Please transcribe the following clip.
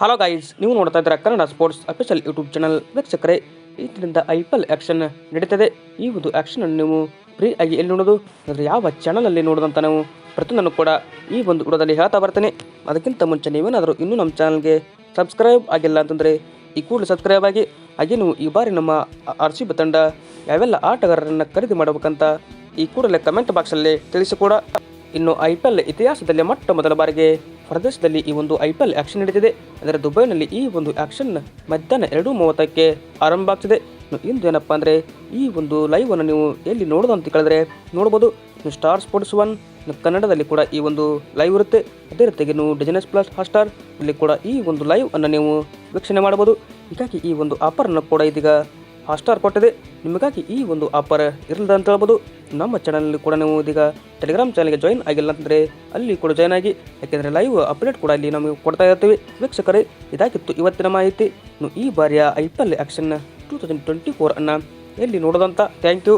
Hello guys ನೀವು ನೋಡ್ತಾ ಇದ್ದೀರಾ Kannada sports official YouTube channel ವೀಕ್ಷಕರೇ ಇದರಿಂದ ಐ ಪಿ ಎಲ್ ಆ್ಯಕ್ಷನ್ ನಡೀತದೆ. ಈ ಒಂದು ಆ್ಯಕ್ಷನ್ ಅನ್ನು ನೀವು ಫ್ರೀ ಆಗಿ ಎಲ್ಲಿ ನೋಡೋದು? ಅಂದರೆ ಯಾವ ಚಾನಲಲ್ಲಿ ನೋಡೋದಂತ ನಾವು ಪ್ರತಿಯೊಂದನ್ನು ಕೂಡ ಈ ಒಂದು ವಿಡಿಯೋದಲ್ಲಿ ಹೇಳ್ತಾ ಬರ್ತೇನೆ. ಅದಕ್ಕಿಂತ ಮುಂಚೆ ನೀವೇನಾದರೂ ಇನ್ನೂ ನಮ್ಮ ಚಾನಲ್ಗೆ ಸಬ್ಸ್ಕ್ರೈಬ್ ಆಗಿಲ್ಲ ಅಂತಂದರೆ ಈ ಕೂಡಲೇ ಸಬ್ಸ್ಕ್ರೈಬ್ ಆಗಿ. ಹಾಗೆ ನೀವು ಈ ಬಾರಿ ನಮ್ಮ ಆರ್ ಸಿ ತಂಡ ಯಾವೆಲ್ಲ ಆಟಗಾರರನ್ನು ಖರೀದಿ ಮಾಡಬೇಕಂತ ಈ ಕೂಡಲೇ ಕಮೆಂಟ್ ಬಾಕ್ಸಲ್ಲಿ ತಿಳಿಸಿಕೊಡ ಇನ್ನು ಐ ಪಿ ಎಲ್ ಇತಿಹಾಸದಲ್ಲಿ ಮೊಟ್ಟ ಮೊದಲ ಬಾರಿಗೆ ಪ್ರದೇಶದಲ್ಲಿ ಈ ಒಂದು ಐ ಪಿ ಎಲ್ ಆಕ್ಷನ್ ನಡೀತಿದೆ. ಅಂದರೆ ದುಬೈನಲ್ಲಿ ಈ ಒಂದು ಆಕ್ಷನ್ ಮಧ್ಯಾಹ್ನ ಎರಡು ಮೂವತ್ತಕ್ಕೆ ಆರಂಭ ಆಗ್ತಿದೆ. ಇಂದು ಏನಪ್ಪ ಅಂದರೆ ಈ ಒಂದು ಲೈವ್ ಅನ್ನು ನೀವು ಎಲ್ಲಿ ನೋಡೋದು ಅಂತ ಕೇಳಿದ್ರೆ ನೋಡ್ಬೋದು. ಸ್ಟಾರ್ ಸ್ಪೋರ್ಟ್ಸ್ ಒನ್ ಕನ್ನಡದಲ್ಲಿ ಕೂಡ ಈ ಒಂದು ಲೈವ್ ಇರುತ್ತೆ. ಅದೇ ರೀತಿಗೆ ನೀವು ಡಿಜಿನೆಸ್ ಪ್ಲಸ್ ಹಾಟ್ಸ್ಟಾರ್ ಇಲ್ಲಿ ಕೂಡ ಈ ಒಂದು ಲೈವ್ ಅನ್ನು ನೀವು ವೀಕ್ಷಣೆ ಮಾಡ್ಬೋದು ಹೀಗಾಗಿ ಈ ಒಂದು ಆಫರನ್ನು ಕೂಡ ಇದೀಗ ಹಾಟ್ಸ್ಟಾರ್ ಕೊಟ್ಟಿದೆ. ನಿಮಗಾಗಿ ಈ ಒಂದು ಆಫರ್ ಇರಲಿದೆ ಅಂತ ಹೇಳ್ಬೋದು. ನಮ್ಮ ಚಾನಲಲ್ಲಿ ಕೂಡ ನೀವು ಇದೀಗ ಟೆಲಿಗ್ರಾಮ್ ಚಾನಲ್ಗೆ ಜಾಯಿನ್ ಆಗಿಲ್ಲ ಅಂತಂದರೆ ಅಲ್ಲಿ ಕೂಡ ಜಾಯ್ನ್ ಆಗಿ, ಯಾಕೆಂದರೆ ಲೈವ್ ಅಪ್ಡೇಟ್ ಕೂಡ ಇಲ್ಲಿ ನಮಗೆ ಕೊಡ್ತಾ ಇರ್ತೀವಿ. ವೀಕ್ಷಕರೇ, ಇದಾಗಿತ್ತು ಇವತ್ತಿನ ಮಾಹಿತಿ. ಈ ಬಾರಿಯ I P L auction two thousand twenty four ಅನ್ನು ಎಲ್ಲಿ ನೋಡೋದಂತ? Thank you